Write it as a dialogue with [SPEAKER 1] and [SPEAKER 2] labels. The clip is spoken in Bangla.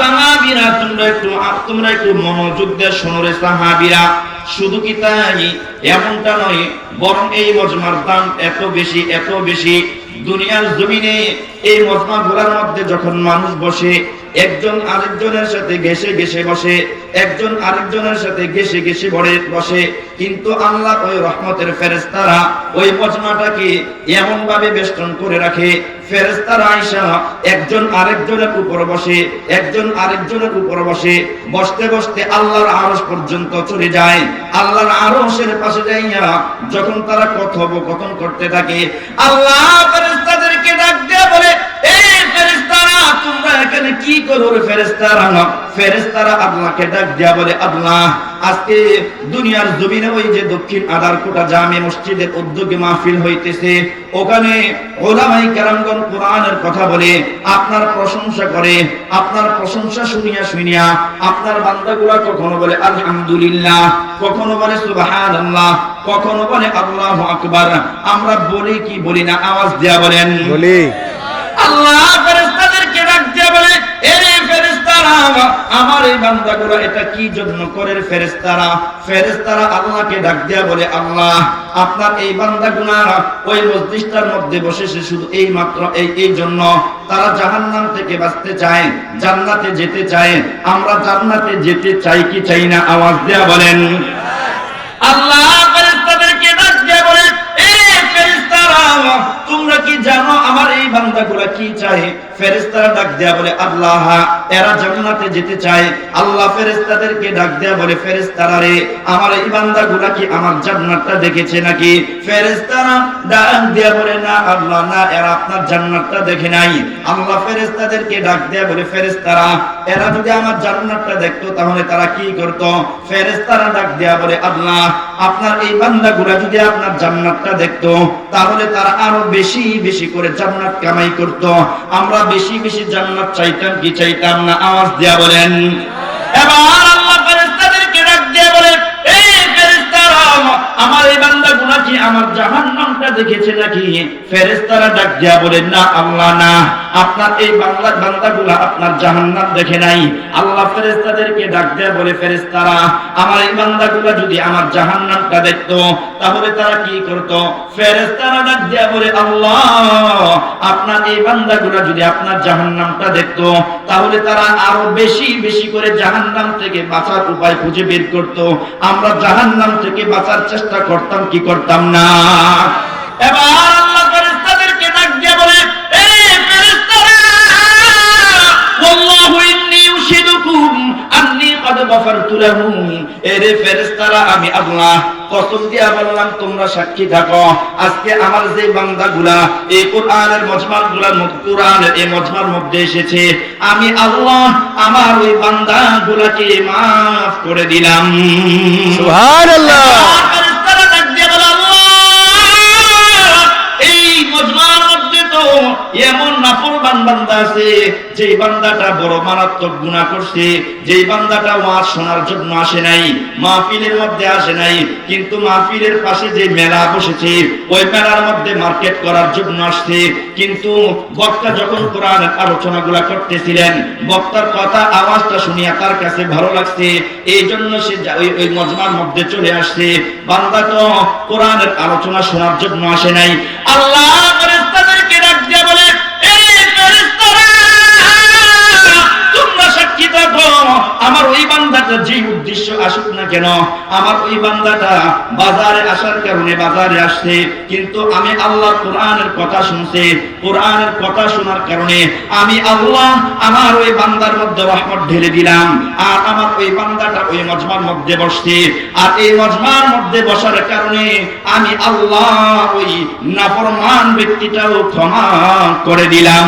[SPEAKER 1] সাহাবীরা, তোমরা একটু তোমরা একটু মনোযোগ দিয়ে শোনো রে সাহাবীরা। শুধু কি তাই? এমনটা নয়, বরং এই মজমার দাম এত বেশি এত বেশি। দুনিয়ার জমিনে এই মজমা ঘোরার মধ্যে যখন মানুষ বসে, একজন আরেকজনের সাথে ঘেসে ঘেসে বসে, একজন আরেকজনের সাথে ঘেসে ঘেসে বড়ে বসে, কিন্তু আল্লাহ ওই রহমতের ফেরেস্তারা ওই মজমাটাকে এমন ভাবে বেষ্টন করে রাখে ফেরেস্তারা আইসা একজন আরেকজনের উপর বসে, একজন আরেকজনের উপর বসে, বসতে বসতে আল্লাহর আরশ পর্যন্ত চলে যায়। আল্লাহর আরশের পাশে যাইয়া যখন তারা কথোপকথন করতে থাকে, আল্লাহ ফেরেস্তাদেরকে বলে, এই ফেরেস্তারা তোমরা এখানে কি করো ফেরেস্তারা ফেরেস্তারা আল্লাহকে ডাক বলে, আল্লাহ, আজকে দুনিয়ার জমিনে ওই যে দক্ষিণ আদারকোটা জামে মসজিদের উদ্যোগে মাহফিল হইতেছে, ওখানে ওলামাই কোরআনের কথা বলে, আপনার প্রশংসা করে, আপনার প্রশংসা শুনিয়া শুনিয়া, আপনার বান্দাগুলা কখনো বলে, আলহামদুলিল্লাহ কখনো বলে, সুবহানাল্লাহ কখনো বলে আল্লাহু আকবার। আমরা বলি কি বলি না আওয়াজ দেয়া বলেন।
[SPEAKER 2] বলি।
[SPEAKER 1] আল্লাহ ফেরেশতাদেরকে ডাক দিয়ে বলে এরে ফেরেশতারা আমার এই বান্দাগুলো এটা কি জন্য করে রে ফেরেশতারা? ফেরেশতারা আল্লাহকে ডাক দিয়ে বলে আল্লাহ আপনার এই বান্দাগুলা ওই মসজিদটার মধ্যে শুধু এই মাত্র এই এই জন্য তারা জাহান্নাম থেকে বাঁচতে চায় জান্নাতে যেতে চায়। আমরা জান্নাতে যেতে চাই কি চাই না আওয়াজ দেয়া বলেন। আল্লাহ ফেরেশতাদেরকে ডাক দিয়ে বলে এ ফেরেশতারা তোমরা কি জানো আমার এই বান্দাগুলা কি চায়? ফেরেশতারা ডাক দেয়া বলে, আল্লাহ, এরা জান্নাতে যেতে চায়। আল্লাহ ফেরেশতাদেরকে ডাক দেয়া বলে, ফেরেশতারা রে, আমার এই বান্দাগুলা কি আমার জান্নাতটা দেখেছে নাকি? ফেরেশতারা ডাক দেয়া বলে, না, আল্লাহ, না, এরা আপনার জান্নাতটা দেখে নাই। আল্লাহ ফেরেশতাদেরকে ডাক দেয়া বলে, ফেরেশতারা, এরা যদি আমার জান্নাতটা দেখতো, তাহলে তারা কি করত? ফেরেশতারা ডাক দেয়া বলে, আল্লাহ, আপনার এই বান্দা বান্দাগুলা যদি আপনার জান্নাতটা দেখতো, তাহলে তারা আরও বেশি বেশি করে জান্নাত কামাই করত। আমরা বেশি বেশি জান্নাত চাইতাম কি চাইতাম না? আওয়াজ দেয়া বলেন। এবার আল্লাহ ফেরেশতাদেরকে ডাক দিয়ে বলে এই ফেরেশতারা আমার বান্দাগুলা কি আমার জাহান্নামটা দেখেছে নাকি? ফেরেশতারা ডাক দিয়া বলেন, না, আল্লাহ না। আপনার এই বান্দা বান্দাগুলা আপনার জাহান্নাম দেখে নাই। আল্লাহ ফেরেশতাদেরকে ডাক দেয়া বলে, ফেরেশতারা, আমার এই বান্দাগুলা যদি আমার জাহান্নামটা দেখতো, তাহলে তারা কি করত? ফেরেশতারা ডাক দেয়া বলে, আল্লাহ, আপনার এই বান্দাগুলা যদি আপনার জাহান্নামটা দেখতো, তাহলে তারা আরও বেশি বেশি করে জাহান্নাম থেকে বাঁচার উপায় খুঁজে বের করত। আমরা জাহান্নাম থেকে বাঁচার চেষ্টা করতাম, কি করতাম? না। এবার আল্লাহ ফেরেশতাদেরকে ডাক দিয়ে বলে এই ফেরেশতারা ওয়াল্লাহু ইন্নী আন্নী কদ গফারতু লাহুম। এরে ফেরেশতারা আমি আল্লাহ কসম দিয়া বললাম তোমরা সাক্ষী থাকো। আজকে আমার যে বান্দাগুলা এই কোরআনের মজমারগুলার কোরআনের এই মজমার মধ্যে এসেছে। আমি আল্লাহ আমার ওই বান্দাগুলাকে মাফ করে দিলাম।
[SPEAKER 2] সুবহানাল্লাহ।
[SPEAKER 1] আছে যে বান্দাটা বড় মারাত্মক গুনাহ করছে যে বান্দাটা ওয়াজ শোনার জন্য আসে নাই, মাহফিলের মধ্যে আসে নাই, কিন্তু মাহফিলের পাশে যে মেলা বসেছে, ওই মেলার মধ্যে মার্কেট করার জন্য আসছে। কিন্তু বক্তা যখন কোরআনের আলোচনাগুলা করতেছিলেন, বক্তার কথা, আওয়াজটা শুনিয়া তার কাছে ভালো লাগছে। এই জন্য সে ওই মজমার মধ্যে চলে আসছে। বান্দা তো কোরআনের আলোচনা শোনার জন্য আসে নাই। আল্লাহ কেন? আমার ওই বান্দাটা বাজারে আসার কারণে বাজারে আসছে কিন্তু আমি আল্লাহ কোরআনের কথা শুনছে। কোরআনের কথা শোনার কারণে আমি আল্লাহ আমার ওই বান্দার মধ্যে রহমত ঢেলে দিলাম আর আমার ওই বান্দাটা ওই মজমার মধ্যে বসছে। আর এই মজমার মধ্যে বসার কারণে আমি আল্লাহ ওই নাফরমান ব্যক্তিটাও ক্ষমা করে দিলাম।